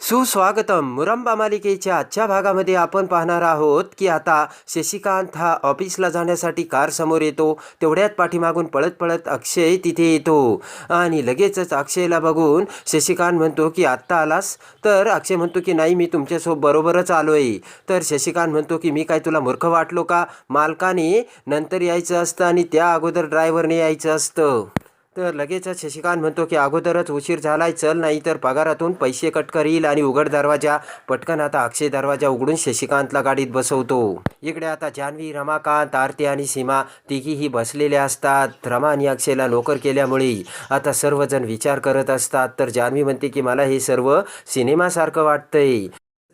सुस्वागतम. मुरंबा मालिकेच्या आजच्या भागामध्ये आपण पाहणार आहोत की आता शशिकांत हा ऑफिसला जाण्यासाठी कार समोर येतो. तेवढ्यात पाठीमागून पळत पळत अक्षय तिथे येतो. आणि लगेचच अक्षयला बघून शशिकांत म्हणतो की आत्ता आलास? तर अक्षय म्हणतो की नाही मी तुमच्यासोबत बरोबरच आलो आहे तर शशिकांत म्हणतो की मी काय तुला मूर्ख वाटलो का? मालकाने नंतर यायचं असतं आणि त्या अगोदर ड्रायव्हरने यायचं असतं. तर लगेचच शशिकांत म्हणतो की अगोदरच उशीर झालाय चल नाही तर पगारातून पैसे कट करील आणि उघड दरवाजा. पटकन आता अक्षय दरवाजा उघडून शशिकांतला गाडीत बसवतो. इकडे आता जान्हवी रमाकांत आरती आणि सीमा तिघीही बसलेल्या असतात. रमा आणि अक्षयला नोकर केल्यामुळे आता सर्वजण विचार करत असतात. तर जान्हवी म्हणते की मला हे सर्व सिनेमासारखं वाटतंय.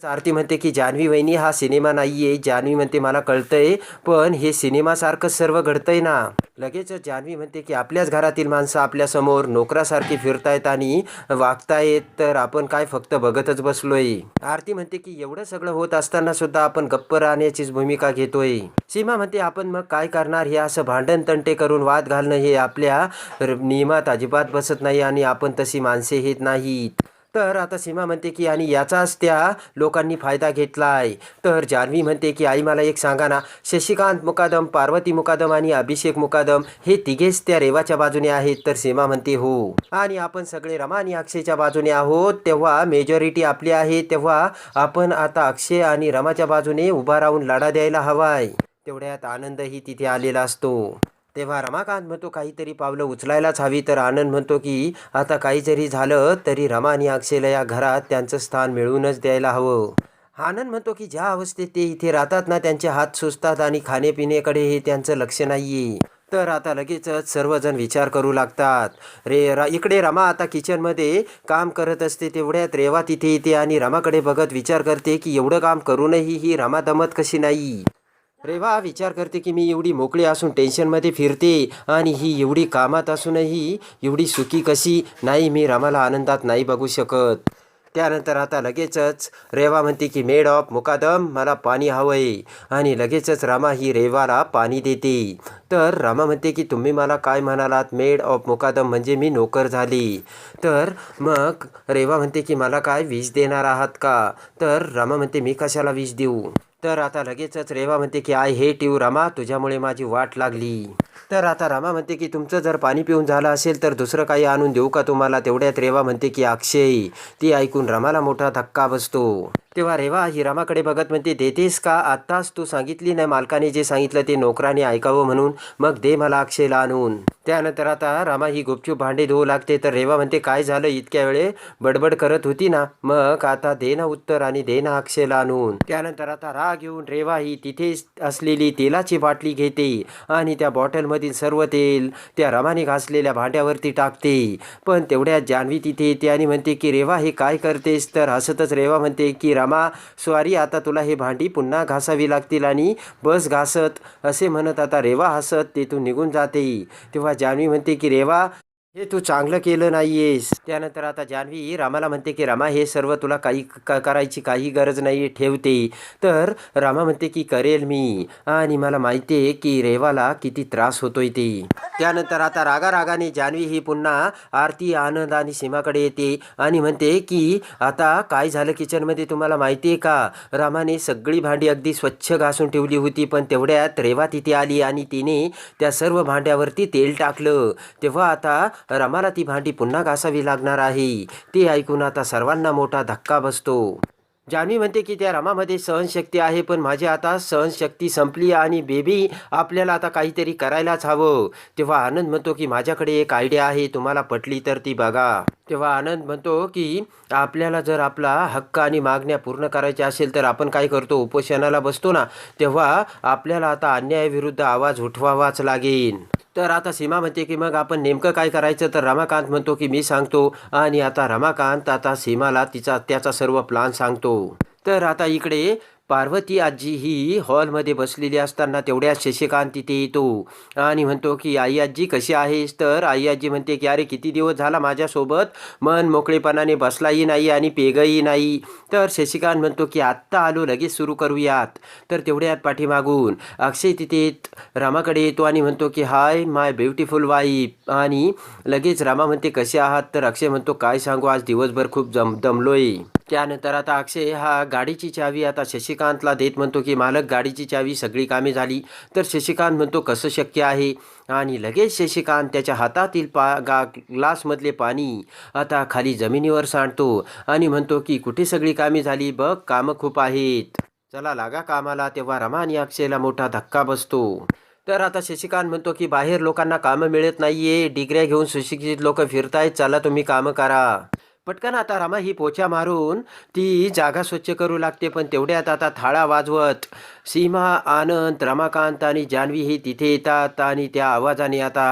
आरती म्हणते की जान्हवी वहिनी हा सिनेमा नाहीये. जान्हवी म्हणते मला कळतंय पण हे सिनेमासारखं सर्व घडतंय ना. लगेच जान्हवी म्हणते की आपल्याच घरातील माणसं आपल्यासमोर नोकरासारखी फिरतायत आणि वागतायत तर आपण काय फक्त बघतच बसलोय? आरती म्हणते की एवढं सगळं होत असताना सुद्धा आपण गप्प राहण्याचीच भूमिका घेतोय. सीमा म्हणते आपण मग काय करणार? हे असं भांडण तंटे करून वाद घालणं हे आपल्या नियमात अजिबात बसत नाही आणि आपण तशी माणसे येत नाहीत. तर आता सीमा म्हणते की आणि याचाच त्या लोकांनी फायदा घेतला आहे तर जान्हवी म्हणते की आई मला एक सांगा ना शशिकांत मुकादम पार्वती मुकादम आणि अभिषेक मुकादम हे तिघेच त्या रेवाच्या बाजूने आहेत. तर सीमा म्हणते हो. आणि आपण सगळे रमा आणि अक्षयच्या बाजूने आहोत. तेव्हा मेजॉरिटी आपली आहे. तेव्हा आपण आता अक्षय आणि रमाच्या बाजूने उभा राहून लढा द्यायला हवाय. तेवढ्यात आनंदही तिथे आलेला असतो. तेव्हा रमाकांत म्हणतो काहीतरी पावलं उचलायलाच हवी. तर आनंद म्हणतो की आता काही जरी झालं तरी रमा आणि अक्षयला या घरात त्यांचं स्थान मिळवूनच द्यायला हवं. आनंद म्हणतो की ज्या अवस्थेत ते इथे राहतात ना त्यांचे हात सुचतात आणि खाण्यापिण्याकडे हे त्यांचं लक्ष नाही तर आता लगेचच सर्वजण विचार करू लागतात. रे रा इकडे रमा आता किचनमध्ये काम करत असते तेवढ्यात रेवा तिथे येते आणि रमाकडे बघत विचार करते की एवढं काम करूनही ही रमा दमत कशी नाही? रेवा विचार करते की मी एवढी मोकळी असून टेन्शनमध्ये फिरते आणि ही एवढी कामात असूनही एवढी सुखी कशी? नाही मी रमाला आनंदात नाही बघू शकत. त्यानंतर आता लगेचच रेवा म्हणते की मेड ऑफ मुकादम मला पाणी हवंय. आणि लगेचच रमा ही रेवाला पाणी देते. तर रमा म्हणते की तुम्ही मला काय म्हणालात? मेड ऑफ मुकादम म्हणजे मी नोकर झाली. तर मग रेवा म्हणते की मला काय विष देणार आहात का? तर रमा म्हणते मी कशाला विष देऊ? तर आता लगेचच रेवा म्हणते की आय हेट यू रमा तुझ्यामुळे माझी वाट लागली. तर आता रमा म्हणते की तुमचं जर पाणी पिऊन झालं असेल तर दुसरं काही आणून देऊ का तुम्हाला? तेवढ्यात रेवा म्हणते की अक्षय ती ऐकून रमाला मोठा धक्का बसतो. तेव्हा रेवा ही रामाकडे बघत म्हणते देतेस का आत्ताच तू सांगितली नाही मालकाने जे सांगितलं ते नोकराने ऐकावं म्हणून. मग दे मला अक्षयला आणून त्यानंतर आता रामा ही गुपचूप भांडे धुवू लागते तर रेवा म्हणते काय झालं इतक्या वेळे? बडबड करत होती ना? मग आता दे ना उत्तर आणि दे ना अक्षयला आणून त्यानंतर आता राग येऊन रेवा ही तिथेच असलेली तेलाची बाटली घेते आणि त्या बॉटलमधील सर्व तेल त्या रमाने घासलेल्या भांड्यावरती टाकते. पण तेवढ्या जान्हवी तिथे येते आणि म्हणते की रेवा हे काय करतेस? तर हसतच रेवा म्हणते की रामा स्वारी आता तुला हे भांडी पुन्हा घासावी लागतील आणि बस घासत असे म्हणत आता रेवा हसत तेथून निघून जाते तेव्हा जान्हवी म्हणते की रेवा हे तू चांगलं केलं नाहीयेस. त्यानंतर आता जान्हवी रामाला म्हणते की रामा हे सर्व तुला काही क- करायची काही गरज नाही ठेवते. तर रामा म्हणते की करेल मी. आणि मला माहिती आहे की रेवाला किती त्रास होतोय ते. त्यानंतर आता रागा रागाने जान्हवी ही पुन्हा आरती आनंद आणि सीमाकडे येते. आणि म्हणते की आता काय झालं किचनमध्ये तुम्हाला माहिती आहे का? रामाने सगळी भांडी अगदी स्वच्छ घासून ठेवली होती पण तेवढ्यात रेवा तिथे आली आणि तिने त्या सर्व भांड्यावरती तेल टाकलं. तेव्हा आता रमाला ती भांडी पुन्हा घासावी लागणार आहे. ते ऐकून आता सर्वांना मोठा धक्का बसतो. जान्हवी म्हणते की त्या रमामध्ये सहनशक्ती आहे पण माझी आता सहनशक्ती संपली आणि बेबी आपल्याला आता काहीतरी करायलाच हवं. तेव्हा आनंद म्हणतो की माझ्याकडे एक आयडिया आहे तुम्हाला पटली तर ती बघा. तेव्हा आनंद म्हणतो की आपल्याला जर आपला हक्क आणि मागण्या पूर्ण करायच्या असेल तर आपण काय करतो? उपोषणाला बसतो ना. तेव्हा आपल्याला आता अन्यायाविरुद्ध आवाज उठवावाच लागेल. तर आता सीमा म्हणते की मग आपण नेमकं काय करायचं? तर रमाकांत म्हणतो की मी सांगतो आणि आता रमाकांत आता सीमाला तिचा त्याचा सर्व प्लान सांगतो. तर आता इकडे पार्वती आजी ही हॉलमध्ये बसलेली असताना तेवढ्यात शशिकांत तिथे येतो आणि म्हणतो की आई आजी कशी आहेस? तर आई आजी म्हणते की अरे किती दिवस झाला माझ्यासोबत? मन मोकळेपणाने बसलाही नाही आणि पेगही नाही. तर शशिकांत म्हणतो की आत्ता आलो लगेच सुरू करूयात. तर तेवढ्यात पाठीमागून अक्षय तिथे येत- रामाकडे येतो आणि म्हणतो की हाय माय ब्युटिफुल वाईफ. आणि लगेच रामा म्हणते कसे आहात? तर अक्षय म्हणतो काय सांगू आज दिवसभर खूप जम दमलोय. त्यानंतर आता अक्षय हा गाडीची चावी आता शशिकांतला देत म्हणतो की मालक गाडीची चावी सगळी कामे झाली तर शशिकांत म्हणतो कसं शक्य आहे? आणि लगेच शशिकांत त्याच्या हातातील पा गा ग्लासमधले पाणी आता खाली जमिनीवर सांडतो आणि म्हणतो की कुठे सगळी कामे झाली? बघ कामं खूप आहेत. चला लागा कामाला. तेव्हा रमा आणि अक्षयला मोठा धक्का बसतो. तर आता शशिकांत म्हणतो की बाहेर लोकांना कामं मिळत नाहीये. डिग्र्या घेऊन सुशिक्षित लोक फिरतायत. चला तुम्ही कामं करा. पटकन आता रामा ही पोछा मारून ती जागा स्वच्छ करू लागते पण तेवढ्यात आता थाळा वाजवत. सीमा आनंद रमाकांत आणि जान्हवी ही तिथे येतात आणि त्या आवाजाने आता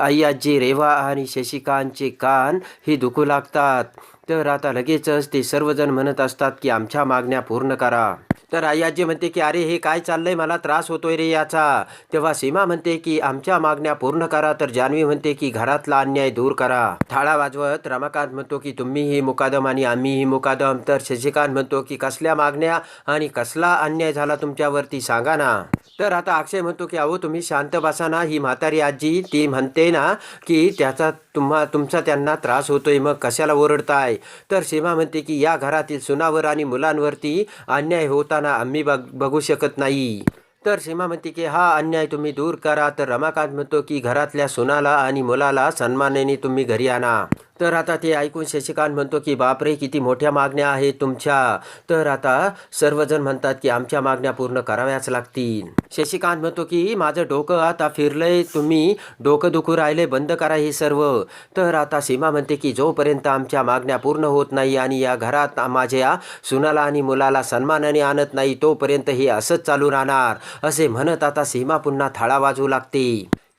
आई आजी रेवा आणि शशिकांतचे कान हे दुखू लागतात. तर आता लगेचच ते सर्वजण म्हणत असतात की आमच्या मागण्या पूर्ण करा. तर आई म्हणते की अरे हे काय चाललंय? मला त्रास होतोय रे याचा. तेव्हा सीमा म्हणते की आमच्या मागण्या पूर्ण करा. तर जान्हवी म्हणते की घरातला अन्याय दूर करा. थाळा वाजवत रमाकांत म्हणतो की तुम्हीही मुकादम आणि आम्हीही मुकादम. तर शशिकांत म्हणतो की कसल्या मागण्या आणि कसला अन्याय झाला तुमच्यावरती? सांगा ना. तर आता अक्षय म्हणतो की अहो तुम्ही शांत बसा ना. ही म्हातारी आजी ती म्हणते ना की त्याचा तुम्हा तुमचा त्यांना त्रास होतोय. मग कशाला ओरडताय? तर सीमा म्हणते की या घरातील सुनावर आणि मुलांवरती अन्याय होता होताना आम्ही बघ बघू शकत नाही. तर सीमा म्हणते की हा अन्याय तुम्ही दूर करा. तर रमाकांत म्हणतो की घरातल्या सुनाला आणि मुलाला सन्मानाने तुम्ही घरी आणा. तर आता ते ऐकून शशिकांत म्हणतो की बापरे किती मोठ्या मागण्या आहेत तुमच्या. तर आता सर्वजण म्हणतात की आमच्या मागण्या पूर्ण कराव्याच लागतील. शशिकांत म्हणतो की माझं डोकं आता फिरलंय तुम्ही डोकं दुखू राहिले बंद करा हे सर्व. तर आता सीमा म्हणते की जोपर्यंत आमच्या मागण्या पूर्ण होत नाही आणि या घरात माझ्या सुनाला आणि मुलाला सन्मानाने आणत नाही तोपर्यंत हे असंच चालू राहणार. असे म्हणत आता सीमा पुन्हा थाळा वाजवू लागते.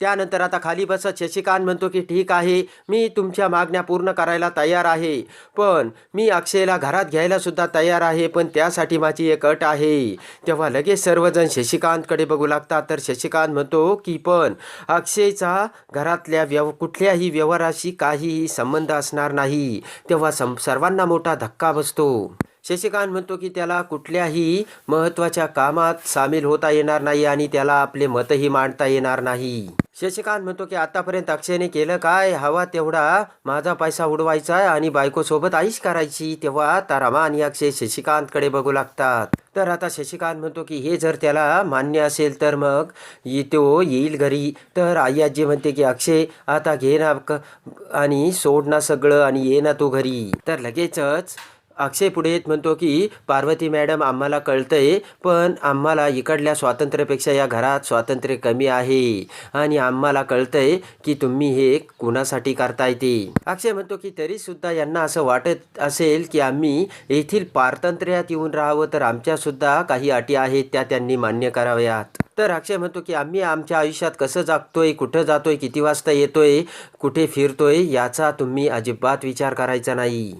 त्यानंतर आता खाली बसत शशिकांत म्हणतो की ठीक आहे मी तुमच्या मागण्या पूर्ण करायला तयार आहे. पण मी अक्षयला घरात घ्यायला सुद्धा तयार आहे पण त्यासाठी माझी एक अट आहे. तेव्हा लगेच सर्वजण शशिकांतकडे बघू लागतात. तर शशिकांत म्हणतो की पण अक्षयचा घरातल्या व्यव कुठल्याही व्यवहाराशी काहीही संबंध असणार नाही. तेव्हा सम सर्वांना मोठा धक्का बसतो. शशिकांत म्हणतो की त्याला कुठल्याही महत्त्वाच्या कामात सामील होता येणार नाही आणि त्याला आपले मतही मांडता येणार नाही. शशिकांत म्हणतो की आतापर्यंत अक्षयने केलं काय? हवा तेवढा माझा पैसा उडवायचा आणि बायकोसोबत आईश करायची. तेव्हा आता रमा आणि अक्षय शशिकांतकडे बघू लागतात. तर आता शशिकांत म्हणतो की हे जर त्याला मान्य असेल तर मग तो येईल घरी. तर आई आजी म्हणते की अक्षय आता घे ना आणि सोड ना सगळं आणि ये ना तू घरी. तर लगेचच अक्षय पुढे येत म्हणतो की पार्वती मॅडम आम्हाला कळतंय पण आम्हाला इकडल्या स्वातंत्र्यापेक्षा या घरात स्वातंत्र्य कमी आहे. आणि आम्हाला कळतंय की तुम्ही हे कुणासाठी करताय ते. अक्षय म्हणतो की तरी सुद्धा यांना असं वाटत असेल की आम्ही येथील पारतंत्र्यात येऊन राहावं तर आमच्या सुद्धा काही अटी आहेत त्या त्यांनी मान्य कराव्यात. तर अक्षय म्हणतो की आम्ही आमच्या आयुष्यात कसं जागतोय कुठं जातोय किती वाजता येतोय कुठे फिरतोय याचा तुम्ही अजिबात विचार करायचा नाही.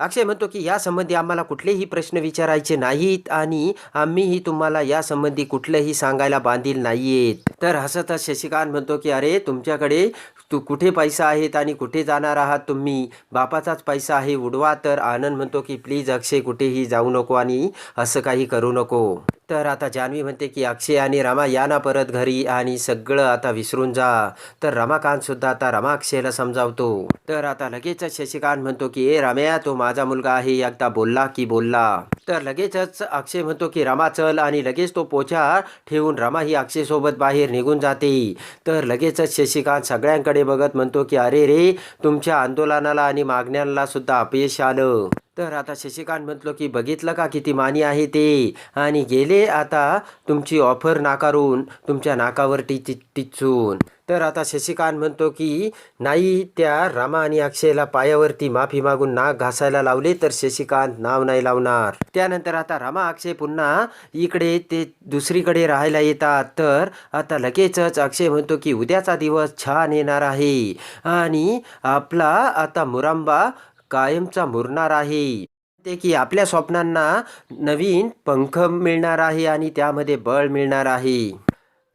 अक्षय म्हणतो की यासंबंधी आम्हाला कुठलेही प्रश्न विचारायचे नाहीत आणि आम्हीही तुम्हाला यासंबंधी कुठलंही सांगायला बांधील नाहीयेत. तर हसतच शशिकांत म्हणतो की अरे तुमच्याकडे तू कुठे पैसा आहेत आणि कुठे जाणार आहात तुम्ही? बापाचाच पैसा आहे उडवा. तर आनंद म्हणतो की प्लीज अक्षय कुठेही जाऊ नको आणि असं काही करू नको. तर आता जान्हवी म्हणते की अक्षय आणि रमा या ना परत घरी आणि सगळं आता विसरून जा. तर रमाकांत सुद्धा आता रमा अक्षयला समजावतो. तर आता लगेचच शशिकांत म्हणतो की ए रम्या तो माझा मुलगा आहे. एकदा बोलला की बोलला. तर लगेचच अक्षय म्हणतो की रमा चल आणि लगेच तो पोछा ठेवून रमा ही अक्षयसोबत बाहेर निघून जाते. तर लगेचच शशिकांत सगळ्यांकडे बघत म्हणतो की अरे रे तुमच्या आंदोलनाला आणि मागण्यांना सुद्धा अपयश आलं. तर आता शशिकांत म्हटलो की बघितलं का किती मानी आहे ते? आणि गेले आता तुमची ऑफर नाकारून तुमच्या नाकावर टिच टिचून तर आता शशिकांत म्हणतो की नाही त्या रामा आणि अक्षयला पायावरती माफी मागून नाक घासायला लावले तर शशिकांत नाव नाही लावणार. त्यानंतर आता रामा अक्षय पुन्हा इकडे ते दुसरीकडे राहायला येतात. तर आता लगेचच अक्षय म्हणतो की उद्याचा दिवस छान येणार आहे आणि आपला आता मुरांबा कायमचा मुरणार आहे. ते की आपल्या स्वप्नांना नवीन पंख मिळणार आहे आणि त्यामध्ये बळ मिळणार आहे.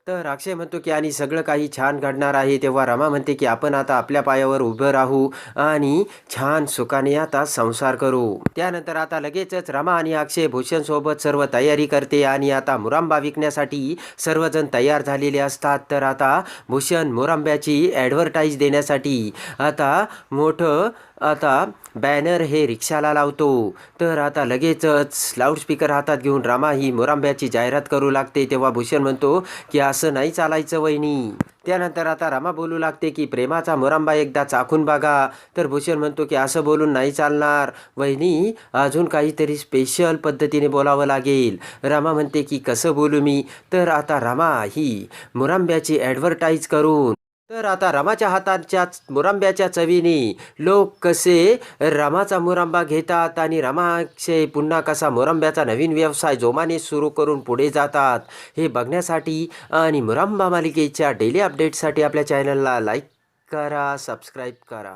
तर अक्षय म्हणतो की आणि सगळं काही छान घडणार आहे. तेव्हा रमा म्हणते की आपण आता आपल्या पायावर उभं राहू आणि छान सुखाने आता संसार करू. त्यानंतर आता लगेचच रमा आणि अक्षय भूषण सोबत सर्व तयारी करते आणि आता मुरांबा विकण्यासाठी सर्वजण तयार झालेले असतात. तर आता भूषण मुरांब्याची ॲडव्हर्टाईज देण्यासाठी आता मोठं आता बॅनर हे रिक्षाला लावतो. तर आता लगेचच लाऊडस्पीकर हातात घेऊन रामा ही मोरांब्याची जाहिरात करू लागते. तेव्हा भूषण म्हणतो की असं नाही चालायचं वहिनी. त्यानंतर आता रामा बोलू लागते की प्रेमाचा मोरांबा एकदा चाखून बघा. तर भूषण म्हणतो की असं बोलून नाही चालणार. वहिनी अजून काहीतरी स्पेशल पद्धतीने बोलावं लागेल. रामा म्हणते की कसं बोलू मी? तर आता रामा ही मुरांब्याची ॲडव्हर्टाईज करून तर आता रमाच्या हाताच्या मुरांब्याच्या चवीने लोक कसे रमाचा मुरांबा घेतात आणि रमाचे पुन्हा कसा मुरांब्याचा नवीन व्यवसाय जोमाने सुरू करून पुढे जातात हे बघण्यासाठी आणि मुरांबा मालिकेच्या डेली अपडेटसाठी आपल्या चॅनलला लाईक करा सबस्क्राईब करा.